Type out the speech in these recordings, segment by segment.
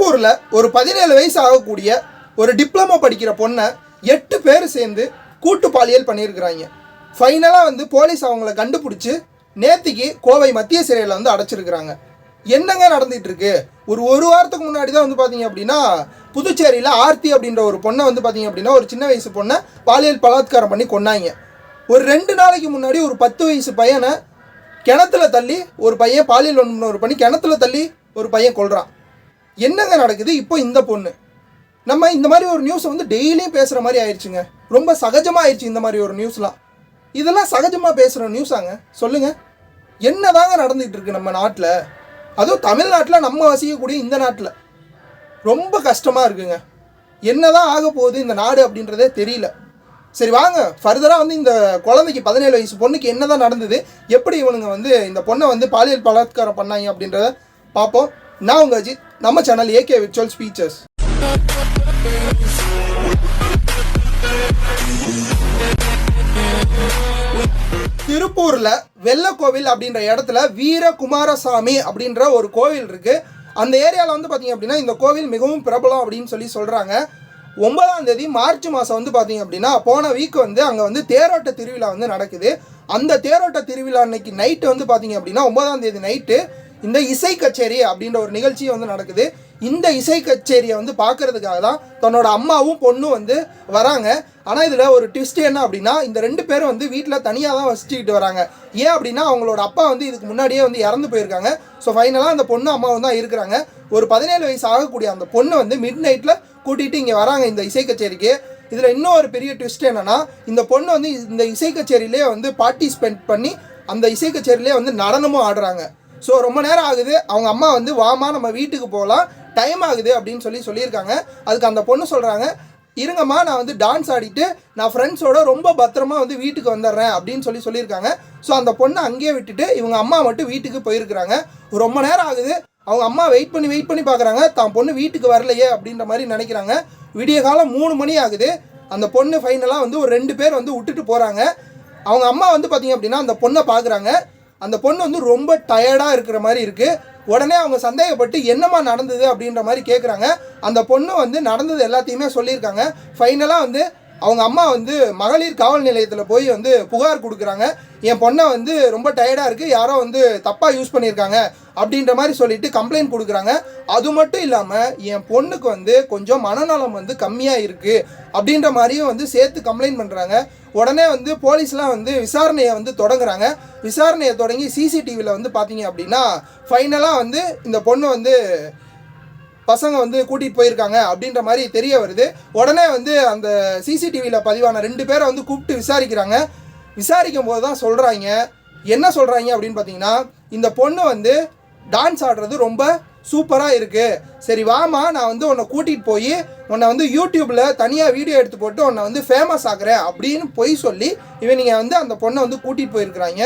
திருப்பூரில் ஒரு பதினேழு வயசு ஆகக்கூடிய ஒரு டிப்ளமோ படிக்கிற பொண்ணை எட்டு பேர் சேர்ந்து கூட்டு பாலியல் பண்ணியிருக்கிறாங்க. ஃபைனலாக வந்து போலீஸ் அவங்கள கண்டுபிடிச்சி நேத்திக்கு கோவை மத்திய சிறையில் வந்து அடைச்சிருக்கிறாங்க. என்னங்க நடந்துட்டு இருக்கு ஒரு ஒரு வாரத்துக்கு முன்னாடி தான் வந்து பார்த்தீங்க அப்படின்னா புதுச்சேரியில் ஆர்த்தி அப்படின்ற ஒரு பொண்ணை வந்து பார்த்தீங்க அப்படின்னா ஒரு சின்ன வயசு பொண்ணை பாலியல் பலாத்காரம் பண்ணி கொண்டாங்க ஒரு ரெண்டு நாளைக்கு முன்னாடி ஒரு பத்து வயசு பையனை கிணத்துல தள்ளி ஒரு பையன் பாலியல் வன்முறை பண்ணி கிணத்துல தள்ளி ஒரு பையன் கொள்கிறான் என்னங்க நடக்குது? இப்போ இந்த பொண்ணு. நம்ம இந்த மாதிரி ஒரு நியூஸை வந்து டெய்லியும் பேசுகிற மாதிரி ஆயிடுச்சுங்க. ரொம்ப சகஜமாக ஆயிடுச்சு இந்த மாதிரி ஒரு நியூஸ்லாம் இதெல்லாம் சகஜமாக பேசுகிற நியூஸாங்க சொல்லுங்கள் என்னதாங்க நடந்துகிட்டு இருக்கு நம்ம நாட்டில்? அதுவும் தமிழ்நாட்டில் நம்ம வசிக்கக்கூடிய இந்த நாட்டில். ரொம்ப கஷ்டமாக இருக்குங்க. என்னதான் ஆக போகுது இந்த நாடு அப்படின்றதே தெரியல. சரி வாங்க. ஃபர்தராக வந்து இந்த குழந்தைக்கு பதினேழு வயசு பொண்ணுக்கு என்னதான் நடந்தது? எப்படி இவனுங்க வந்து இந்த பொண்ணை வந்து பாலியல் பலாத்காரம் பண்ணாங்க அப்படின்றத பார்ப்போம். நான் உங்கள் அஜித் நம்ம சேனல் ஏகே விர்ச்சுவல் ஸ்பீச்சர்ஸ் திருப்பூரில் வெள்ளக்கோவில் அப்படின்ற இடத்துல வீரகுமாரசாமி அப்படின்ற ஒரு கோவில் இருக்குது அந்த ஏரியாவில் வந்து பார்த்தீங்க அப்படின்னா இந்த கோவில் மிகவும் பிரபலம் அப்படின்னு சொல்லி சொல்கிறாங்க ஒன்பதாம் தேதி மார்ச் மாதம் வந்து பார்த்தீங்க அப்படின்னா போன வீக் வந்து அங்கே வந்து தேரோட்ட திருவிழா வந்து நடக்குது. அந்த தேரோட்ட திருவிழா அன்னைக்கு நைட்டு வந்து பார்த்தீங்க அப்படின்னா ஒன்பதாம் தேதி நைட்டு இந்த இசை கச்சேரி அப்படின்ற ஒரு நிகழ்ச்சி வந்து நடக்குது. இந்த இசை கச்சேரியை வந்து பார்க்கறதுக்காக தான் தன்னோட அம்மாவும் பொண்ணும் வந்து வராங்க. ஆனால் இதில் ஒரு ட்விஸ்ட் என்ன அப்படின்னா இந்த ரெண்டு பேரும் வந்து வீட்டில் தனியாக தான் வசிச்சுக்கிட்டு வராங்க. ஏன் அப்படின்னா அவங்களோட அப்பா வந்து இதுக்கு முன்னாடியே வந்து இறந்து போயிருக்காங்க. ஸோ ஃபைனலாக அந்த பொண்ணு அம்மாவும் தான் இருக்கிறாங்க. ஒரு பதினேழு வயசு ஆகக்கூடிய அந்த பொண்ணு வந்து மிட் நைட்டில் கூட்டிகிட்டு இங்கே வராங்க இந்த இசை கச்சேரிக்கு. இதில் இன்னும் ஒரு பெரிய ட்விஸ்ட் என்னென்னா இந்த பொண்ணு வந்து இந்த இசை கச்சேரியிலே வந்து பார்ட்டிசிபேட் பண்ணி அந்த இசை கச்சேரியிலே வந்து நடனமும் ஆடுறாங்க. ஸோ ரொம்ப நேரம் ஆகுது. அவங்க அம்மா வந்து வாமா நம்ம வீட்டுக்கு போகலாம் டைம் ஆகுது அப்படின்னு சொல்லி சொல்லியிருக்காங்க. அதுக்கு அந்த பொண்ணு சொல்கிறாங்க இருங்கம்மா நான் வந்து டான்ஸ் ஆடிட்டு நான் ஃப்ரெண்ட்ஸோட ரொம்ப பத்திரமா வந்து வீட்டுக்கு வந்துடுறேன் அப்படின்னு சொல்லி சொல்லியிருக்காங்க. ஸோ அந்த பொண்ணை அங்கேயே விட்டுட்டு இவங்க அம்மா மட்டும் வீட்டுக்கு போயிருக்கிறாங்க. ரொம்ப நேரம் ஆகுது. அவங்க அம்மா வெயிட் பண்ணி வெயிட் பண்ணி பார்க்குறாங்க. தான் பொண்ணு வீட்டுக்கு வரலையே அப்படின்ற மாதிரி நினைக்கிறாங்க. விடிய காலம் மூணு மணி ஆகுது. அந்த பொண்ணு ஃபைனலாக வந்து ஒரு ரெண்டு பேர் வந்து விட்டுட்டு போகிறாங்க அவங்க அம்மா வந்து பார்த்தீங்க அப்படின்னா அந்த பொண்ணை பார்க்குறாங்க. அந்த பொண்ணு வந்து ரொம்ப டயர்டாக இருக்கிற மாதிரி இருக்குது உடனே அவங்க சந்தேகப்பட்டு என்னம்மா நடந்தது? அப்படின்ற மாதிரி கேட்குறாங்க அந்த பொண்ணு வந்து நடந்தது எல்லாத்தையுமே சொல்லியிருக்காங்க. ஃபைனலாக வந்து அவங்க அம்மா வந்து மகளிர் காவல் நிலையத்தில் போய் வந்து புகார் கொடுக்குறாங்க. என் பொண்ணை வந்து ரொம்ப டயர்டாக இருக்குது யாரோ வந்து தப்பாக யூஸ் பண்ணியிருக்காங்க அப்படின்ற மாதிரி சொல்லிட்டு கம்ப்ளைண்ட் கொடுக்குறாங்க. அது மட்டும் இல்லாமல் என் பொண்ணுக்கு வந்து கொஞ்சம் மனநலம் வந்து கம்மியாக இருக்குது அப்படின்ற மாதிரியும் வந்து சேர்த்து கம்ப்ளைண்ட் பண்ணுறாங்க உடனே வந்து போலீஸ்லாம் வந்து விசாரணையை வந்து தொடங்குறாங்க. விசாரணையை தொடங்கி சிசிடிவியில் வந்து பார்த்தீங்க அப்படின்னா ஃபைனலாக வந்து இந்த பொண்ணு வந்து பசங்க வந்து கூட்டிகிட்டு போயிருக்காங்க அப்படின்ற மாதிரி தெரிய வருது. உடனே வந்து அந்த சிசிடிவியில் பதிவான ரெண்டு பேரை வந்து கூப்பிட்டு விசாரிக்கிறாங்க. விசாரிக்கும் போது தான் சொல்கிறாங்க என்ன சொல்கிறாங்க அப்படின்னு பார்த்தீங்கன்னா இந்த பொண்ணு வந்து டான்ஸ் ஆடுறது ரொம்ப சூப்பராக இருக்குது சரி வாமா நான் வந்து உன்னை கூட்டிகிட்டு போய் உன்னை வந்து யூடியூப்பில் தனியாக வீடியோ எடுத்து போட்டு உன்னை வந்து ஃபேமஸ் ஆக்குறேன் அப்படின்னு பொய் சொல்லி இவனிங்க வந்து அந்த பொண்ணை வந்து கூட்டிகிட்டு போயிருக்கிறாங்க.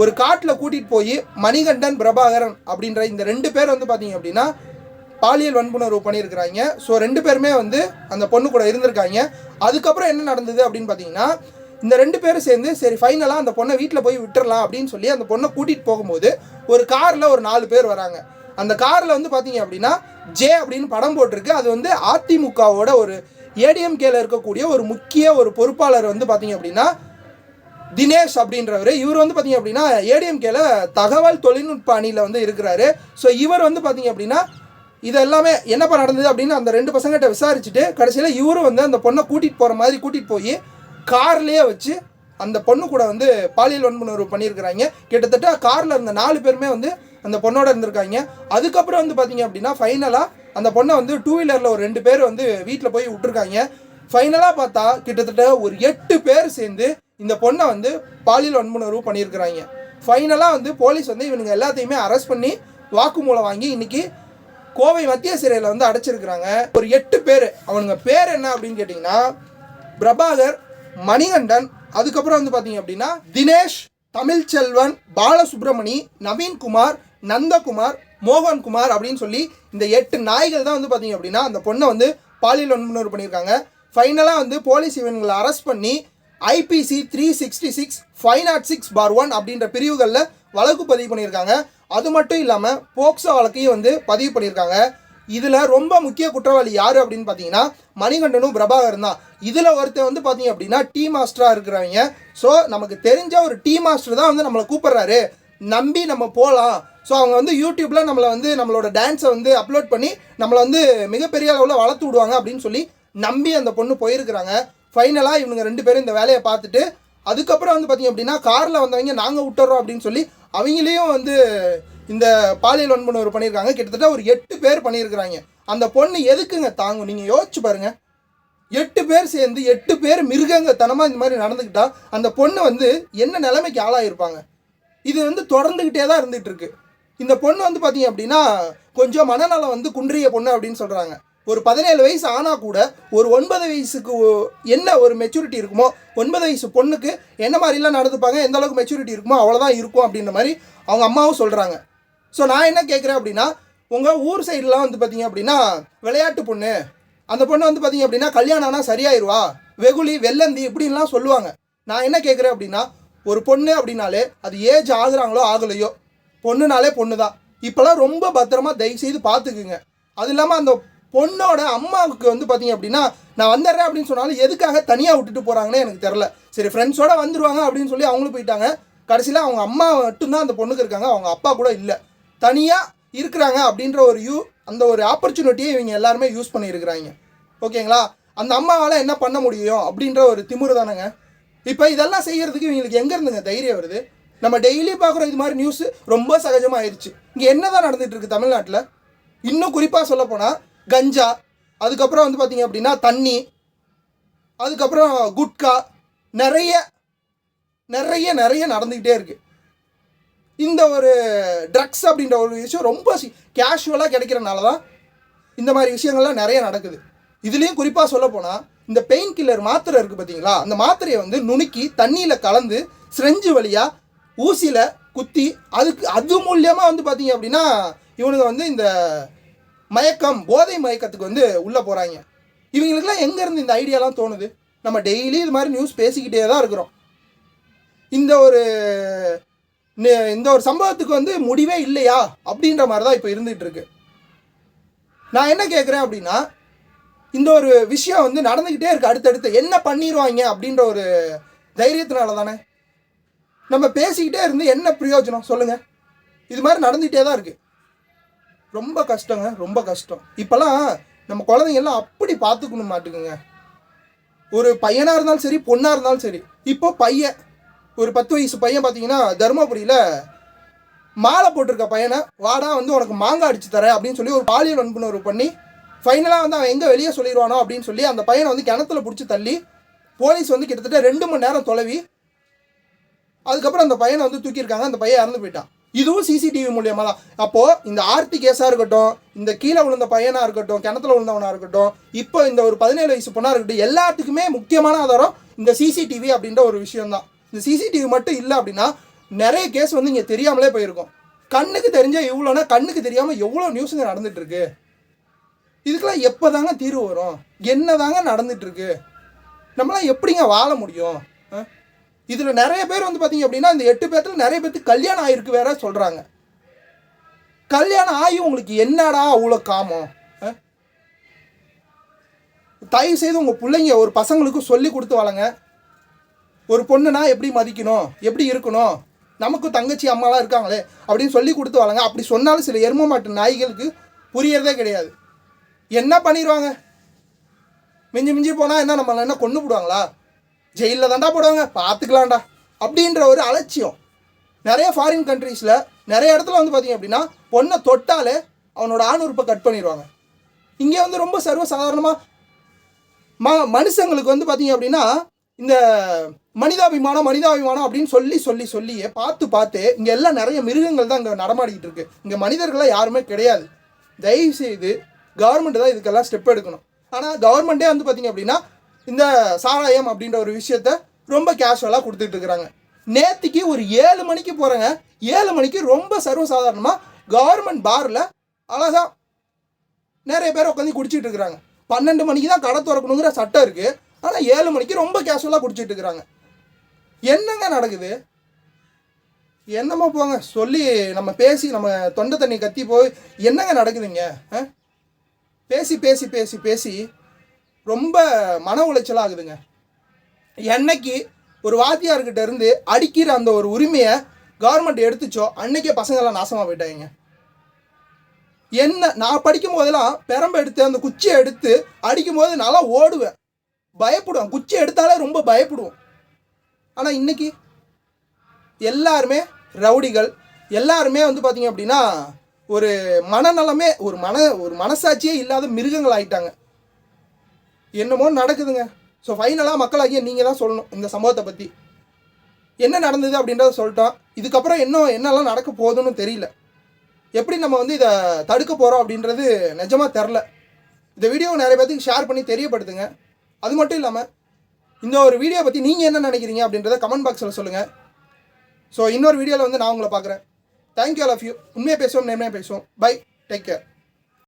ஒரு காட்டில் கூட்டிகிட்டு போய் மணிகண்டன் பிரபாகரன் அப்படின்ற இந்த ரெண்டு பேர் வந்து பார்த்தீங்க அப்படின்னா பாலியல் வன்புணர்வு பண்ணியிருக்கிறாங்க. ஸோ ரெண்டு பேருமே வந்து அந்த பொண்ணு கூட இருந்திருக்காங்க. அதுக்கப்புறம் என்ன நடந்தது அப்படின்னு பார்த்தீங்கன்னா இந்த ரெண்டு பேரும் சேர்ந்து சரி ஃபைனலாக அந்த பொண்ணை வீட்டில் போய் விட்டுறலாம் அப்படின்னு சொல்லி அந்த பொண்ணை கூட்டிகிட்டு போகும்போது ஒரு காரில் ஒரு நாலு பேர் வராங்க. அந்த காரில் வந்து பார்த்தீங்க அப்படின்னா ஜே அப்படின்னு படம் போட்டிருக்கு. அது வந்து அதிமுகவோட ஒரு ஏடிஎம்கேல இருக்கக்கூடிய ஒரு முக்கிய ஒரு பொறுப்பாளர் வந்து பார்த்தீங்க அப்படின்னா தினேஷ் அப்படின்றவர். இவர் வந்து பார்த்தீங்க அப்படின்னா ஏடிஎம்கேல தகவல் தொழில்நுட்ப அணியில் வந்து இருக்கிறாரு. ஸோ இவர் வந்து பார்த்தீங்க அப்படின்னா இது எல்லாமே என்னப்பா நடந்தது அப்படின்னு அந்த ரெண்டு பசங்கிட்ட விசாரிச்சுட்டு கடைசியில் இவரும் வந்து அந்த பொண்ணை கூட்டிகிட்டு போகிற மாதிரி கூட்டிகிட்டு போய் கார்லேயே வச்சு அந்த பொண்ணு கூட வந்து பாலியல் வன்புணர்வு பண்ணியிருக்கிறாங்க. கிட்டத்தட்ட காரில் இருந்த நாலு பேருமே வந்து அந்த பொண்ணோட இருந்திருக்காங்க. அதுக்கப்புறம் வந்து பார்த்தீங்க அப்படின்னா ஃபைனலாக அந்த பொண்ணை வந்து டூ வீலரில் ஒரு ரெண்டு பேர் வந்து வீட்டில் போய் விட்டுருக்காங்க. ஃபைனலாக பார்த்தா கிட்டத்தட்ட ஒரு எட்டு பேர் சேர்ந்து இந்த பொண்ணை வந்து பாலியல் வன்புணர்வு பண்ணியிருக்கிறாங்க. ஃபைனலாக வந்து போலீஸ் வந்து இவனுங்க எல்லாத்தையுமே அரெஸ்ட் பண்ணி வாக்குமூலம் வாங்கி இன்னைக்கு கோவை மத்திய சிறையில் வந்து அடைச்சிருக்கிறாங்க. ஒரு எட்டு பேர். அவனுங்க பேர் என்ன அப்படின்னு கேட்டிங்கன்னா பிரபாகர் மணிகண்டன் அதுக்கப்புறம் வந்து பார்த்தீங்க அப்படின்னா தினேஷ் தமிழ்ச்செல்வன் பாலசுப்ரமணி நவீன்குமார் நந்தகுமார் மோகன்குமார் அப்படின்னு சொல்லி இந்த எட்டு நாய்கள் தான் வந்து பார்த்தீங்க அப்படின்னா அந்த பொண்ணை வந்து பாலியல் வன்புணர்வு பண்ணியிருக்காங்க. ஃபைனலாக வந்து போலீஸ் இவங்களை அரெஸ்ட் பண்ணி IPC three sixty six five nought six bar one அப்படின்ற பிரிவுகளில் வழக்கு பதிவு பண்ணியிருக்காங்க. அது மட்டும் இல்லாமல் போக்சோ வழக்கையும் வந்து பதிவு பண்ணியிருக்காங்க. இதில் ரொம்ப முக்கிய குற்றவாளி யார் அப்படின்னு பார்த்தீங்கன்னா மணிகண்டனும் பிரபாகரன் தான். இதில் ஒருத்தர் வந்து பார்த்தீங்க அப்படின்னா டீ மாஸ்டராக இருக்கிறவங்க. ஸோ நமக்கு தெரிஞ்ச ஒரு டீ மாஸ்டர் தான் வந்து நம்மளை கூப்பிட்றாரு. நம்பி நம்ம போகலாம் ஸோ அவங்க வந்து யூடியூப்பில் நம்மளை வந்து நம்மளோட டான்ஸை வந்து அப்லோட் பண்ணி நம்மளை வந்து மிகப்பெரிய அளவில் வளர்த்து விடுவாங்க அப்படின்னு சொல்லி நம்பி அந்த பொண்ணு போயிருக்கிறாங்க. ஃபைனலாக இவனுங்க ரெண்டு பேரும் இந்த வேலையை பார்த்துட்டு அதுக்கப்புறம் வந்து பார்த்தீங்க அப்படின்னா காரில் வந்தவங்க நாங்கள் விட்டுறோம் அப்படின்னு சொல்லி அவங்களையும் வந்து இந்த பாலியல் வன்புணர்வு பண்ணியிருக்காங்க. கிட்டத்தட்ட ஒரு எட்டு பேர் பண்ணியிருக்கிறாங்க. அந்த பொண்ணு எதுக்குங்க தாங்கும்? நீங்கள் யோசிச்சு பாருங்கள் எட்டு பேர் சேர்ந்து எட்டு பேர் மிருகங்கத்தனமாக இந்த மாதிரி நடந்துக்கிட்டால் அந்த பொண்ணு வந்து என்ன நிலைமைக்கு ஆளாகிருப்பாங்க இது வந்து தொடர்ந்துக்கிட்டே தான் இருந்துகிட்ருக்கு இந்த பொண்ணு வந்து பார்த்தீங்க அப்படின்னா கொஞ்சம் மனநலம் வந்து குன்றிய பொண்ணு அப்படின்னு சொல்கிறாங்க ஒரு பதினேழு வயசு ஆனால் கூட ஒரு ஒன்பது வயசுக்கு என்ன ஒரு மெச்சூரிட்டி இருக்குமோ ஒன்பது வயசு பொண்ணுக்கு என்ன மாதிரிலாம் நடந்துப்பாங்க எந்த அளவுக்கு மெச்சூரிட்டி இருக்குமோ அவ்வளோதான் இருக்கும் அப்படின்ற மாதிரி அவங்க அம்மாவும் சொல்கிறாங்க ஸோ நான் என்ன கேட்குறேன் அப்படின்னா உங்கள் ஊர் சைடுலாம் வந்து பார்த்தீங்க அப்படின்னா விளையாட்டு பொண்ணு. அந்த பொண்ணு வந்து பார்த்தீங்க அப்படின்னா கல்யாணம் ஆனால் சரியாயிருவா? வெகுளி வெள்ளந்தி இப்படின்லாம் சொல்லுவாங்க. நான் என்ன கேட்குறேன் அப்படின்னா ஒரு பொண்ணு அப்படின்னாலே அது ஏஜ் ஆகுறாங்களோ ஆகலையோ பொண்ணுனாலே பொண்ணு தான் இப்போல்லாம் ரொம்ப பத்திரமா தயவு செய்து பார்த்துக்குங்க அது இல்லாமல் அந்த பொண்ணோட அம்மாவுக்கு வந்து பார்த்தீங்க அப்படின்னா நான் வந்துடுறேன் அப்படின்னு சொன்னாலும் எதுக்காக தனியாக விட்டுட்டு போகிறாங்கன்னு எனக்கு தெரில சரி ஃப்ரெண்ட்ஸோட வந்துடுவாங்க அப்படின்னு சொல்லி அவங்களும் போயிட்டாங்க. கடைசியில் அவங்க அம்மா மட்டும்தான் அந்த பொண்ணுக்கு இருக்காங்க அவங்க அப்பா கூட இல்லை. தனியாக இருக்கிறாங்க அப்படின்ற ஒரு யூ அந்த ஒரு ஆப்பர்ச்சுனிட்டியை இவங்க எல்லாருமே யூஸ் பண்ணியிருக்கிறாங்க. ஓகேங்களா? அந்த அம்மாவால் என்ன பண்ண முடியும் அப்படின்ற ஒரு திமிரு தானேங்க. இப்போ இதெல்லாம் செய்கிறதுக்கு இவங்களுக்கு எங்கேருந்துங்க தைரியம் வருது? நம்ம டெய்லி பார்க்குற இது மாதிரி நியூஸ் ரொம்ப சகஜமாக ஆயிடுச்சு இங்கே என்னதான் நடந்துகிட்டு இருக்குது தமிழ்நாட்டில்? இன்னும் குறிப்பாக சொல்லப்போனால் கஞ்சா அதுக்கப்புறம் வந்து பார்த்தீங்க அப்படின்னா தண்ணி அதுக்கப்புறம் குட்கா நிறைய நிறைய நிறைய நடந்துக்கிட்டே இருக்குது இந்த ஒரு ட்ரக்ஸ் அப்படின்ற ஒரு விஷயம் ரொம்ப கேஷுவலாக கிடைக்கிறனால தான் இந்த மாதிரி விஷயங்கள்லாம் நிறைய நடக்குது. இதுலேயும் குறிப்பாக சொல்ல போனால் இந்த பெயின் கில்லர் மாத்திரை இருக்குது பார்த்தீங்களா அந்த மாத்திரையை வந்து நுணுக்கி தண்ணியில் கலந்து சிரஞ்சு வழியாக ஊசியில் குத்தி அதுக்கு அது மூலியமாக வந்து பார்த்தீங்க அப்படின்னா இவனுங்க வந்து இந்த மயக்கம் போதை மயக்கத்துக்கு வந்து உள்ளே போகிறாங்க இவங்களுக்குலாம் எங்கேருந்து இந்த ஐடியாலாம் தோணுது? நம்ம டெய்லி இது மாதிரி நியூஸ் பேசிக்கிட்டே தான் இருக்கிறோம். இந்த ஒரு இந்த ஒரு சம்பவத்துக்கு வந்து முடிவே இல்லையா? அப்படின்ற மாதிரி தான் இப்போ இருந்துகிட்டு இருக்கு. நான் என்ன கேட்குறேன் அப்படின்னா இந்த ஒரு விஷயம் வந்து நடந்துக்கிட்டே இருக்குது அடுத்தடுத்து. என்ன பண்ணிடுவாங்க அப்படின்ற ஒரு தைரியத்தினால தானே? நம்ம பேசிக்கிட்டே இருந்து என்ன பிரயோஜனம்? சொல்லுங்கள் இது மாதிரி நடந்துகிட்டே தான் இருக்குது ரொம்ப கஷ்டங்க ரொம்ப கஷ்டம். இப்போல்லாம் நம்ம குழந்தைங்கெல்லாம் அப்படி பார்த்துக்கணும் மாட்டுக்குங்க. ஒரு பையனாக இருந்தாலும் சரி பொண்ணாக இருந்தாலும் சரி இப்போ பையன் ஒரு பத்து வயசு பையன் பார்த்தீங்கன்னா தருமபுரியில் மாலை போட்டிருக்க பையனை வாடா வந்து உனக்கு மாங்காய் அடிச்சு தரேன் அப்படின்னு சொல்லி ஒரு பாலியல் வன்புணர்வு பண்ணி ஃபைனலாக வந்து அவன் எங்கே வெளியே சொல்லிடுவானோ அப்படின்னு சொல்லி அந்த பையனை வந்து கிணத்துல பிடிச்சி தள்ளி போலீஸ் வந்து கிட்டத்தட்ட ரெண்டு மணி நேரம் தொலைவி அதுக்கப்புறம் அந்த பையனை வந்து தூக்கியிருக்காங்க அந்த பையன் இறந்து போயிட்டான். இதுவும் சிசிடிவி மூலியமாக தான் அப்போது இந்த ஆர்த்தி கேஸாக இருக்கட்டும் இந்த கீழே விழுந்த பையனாக இருக்கட்டும் கிணத்துல விழுந்தவனாக இருக்கட்டும் இப்போ இந்த ஒரு பதினேழு வயசு பொண்ணாக இருக்கட்டும் எல்லாத்துக்குமே முக்கியமான ஆதாரம் இந்த சிசிடிவி அப்படின்ற ஒரு விஷயம் தான் இந்த சிசிடிவி மட்டும் இல்லை அப்படின்னா நிறைய கேஸ் வந்து இங்கே தெரியாமலே போயிருக்கும். கண்ணுக்கு தெரிஞ்சால் இவ்வளோனா கண்ணுக்கு தெரியாமல் எவ்வளோ நியூஸுங்க நடந்துட்டு இருக்கு இதுக்கெல்லாம் எப்போ தாங்க தீர்வு வரும்? என்ன தாங்க நடந்துட்டு நம்மளாம் எப்படிங்க வாழ முடியும்? ஆ? இதில் நிறைய பேர் வந்து பார்த்தீங்க அப்படின்னா இந்த எட்டு பேர்த்தில் நிறைய பேர்த்துக்கு கல்யாணம் ஆகிருக்கு வேற சொல்கிறாங்க கல்யாணம் ஆகி உங்களுக்கு என்னடா அவ்வளோ காமம்? ஆ? தயவு செய்து உங்கள் பிள்ளைங்க ஒரு பசங்களுக்கு சொல்லி கொடுத்து வளங்க ஒரு பொண்ணுனா எப்படி மதிக்கணும்? எப்படி இருக்கணும்? நமக்கு தங்கச்சி அம்மாலாம் இருக்காங்களே அப்படின்னு சொல்லி கொடுத்து வளங்க அப்படி சொன்னாலும் சில எரும மாட்டு நாய்களுக்கு புரியறதே கிடையாது. என்ன பண்ணிடுவாங்க மிஞ்சி மிஞ்சி போனால் என்ன நம்மளை என்ன கொண்டு போடுவாங்களா? ஜெயிலில் தாண்டா போடுவாங்க. பார்த்துக்கலாம்டா அப்படின்ற ஒரு அலட்சியம். நிறைய ஃபாரின் கண்ட்ரீஸில் நிறைய இடத்துல வந்து பார்த்தீங்க அப்படின்னா பொண்ணை தொட்டாலே அவனோட ஆணுறுப்பை கட் பண்ணிடுவாங்க. இங்கே வந்து ரொம்ப சர்வசாதாரணமாக ம மனுஷங்களுக்கு வந்து பார்த்தீங்க அப்படின்னா இந்த மனிதாபிமானம் மனிதாபிமானம் அப்படின்னு சொல்லி சொல்லி சொல்லியே பார்த்து பார்த்து இங்கே எல்லாம் நிறைய மிருகங்கள் தான் இங்கே நடமாடிக்கிட்டு இருக்கு. இங்கே மனிதர்களாக யாருமே கிடையாது. தயவு செய்து கவர்மெண்ட் தான் இதுக்கெல்லாம் ஸ்டெப் எடுக்கணும். ஆனால் கவர்மெண்ட்டே வந்து பார்த்தீங்க அப்படின்னா இந்த சாராயம் அப்படின்ற ஒரு விஷயத்த ரொம்ப கேஷுவலாக கொடுத்துட்டு இருக்கிறாங்க. நேத்திக்கு ஒரு ஏழு மணிக்கு போகிறேங்க ஏழு மணிக்கு ரொம்ப சர்வசாதாரணமாக கவர்மெண்ட் பாரில் அழகா நிறைய பேர் உட்காந்து குடிச்சிட்டு இருக்கிறாங்க. பன்னெண்டு மணிக்கு தான் கடை திறக்கணுங்கிற சட்டம் இருக்குது ஆனால் ஏழு மணிக்கு ரொம்ப கேஷுவலாக குடிச்சிட்டு இருக்கிறாங்க. என்னங்க நடக்குது? என்னமோ போங்க. சொல்லி நம்ம பேசி நம்ம தொண்டை தண்ணி கத்தி போய் என்னங்க நடக்குதுங்க? ஆ? பேசி பேசி பேசி பேசி ரொம்ப மன உளைச்சல் ஆகுதுங்க. என்னைக்கு ஒரு வாத்தியார்கிட்ட இருந்து அடிக்கிற அந்த ஒரு உரிமையை கவர்மெண்ட் எடுத்துச்சோ அன்னைக்கே பசங்களாம் நாசமாக போயிட்டாங்க என்ன நான் படிக்கும் போதெல்லாம் பெரம்பு எடுத்து அந்த குச்சியை எடுத்து அடிக்கும் போது நல்லா ஓடுவேன். பயப்படுவேன். குச்சி எடுத்தாலே ரொம்ப பயப்படுவோம். ஆனால் இன்னைக்கு எல்லாருமே ரவுடிகள் எல்லாருமே வந்து பார்த்தீங்க அப்படின்னா ஒரு மனநலமே ஒரு மன ஒரு மனசாட்சியே இல்லாத மிருகங்கள் ஆயிட்டாங்க என்னமோ நடக்குதுங்க. ஸோ ஃபைனலாக மக்களாகிய நீங்கள் தான் சொல்லணும் இந்த சம்பவத்தை பற்றி என்ன நடந்தது அப்படின்றத சொல்லிட்டோம். இதுக்கப்புறம் இன்னும் என்னெல்லாம் நடக்க போகுதுன்னு தெரியல. எப்படி நம்ம வந்து இதை தடுக்க போகிறோம் அப்படின்றது நிஜமாக தெரில. இந்த வீடியோவை நிறைய பேர்த்துக்கு ஷேர் பண்ணி தெரியப்படுத்துங்க. அது மட்டும் இல்லாமல் இந்த ஒரு வீடியோ பற்றி நீங்கள் என்ன நினைக்கிறீங்க அப்படின்றத கமெண்ட் பாக்ஸில் சொல்லுங்கள் ஸோ இன்னொரு வீடியோவில் வந்து நான் உங்களை பார்க்குறேன். தேங்க்யூ ஆல் ஆஃப் யூ உண்மையாக பேசுவோம் நேர்மையாக பேசுவோம். Bye take care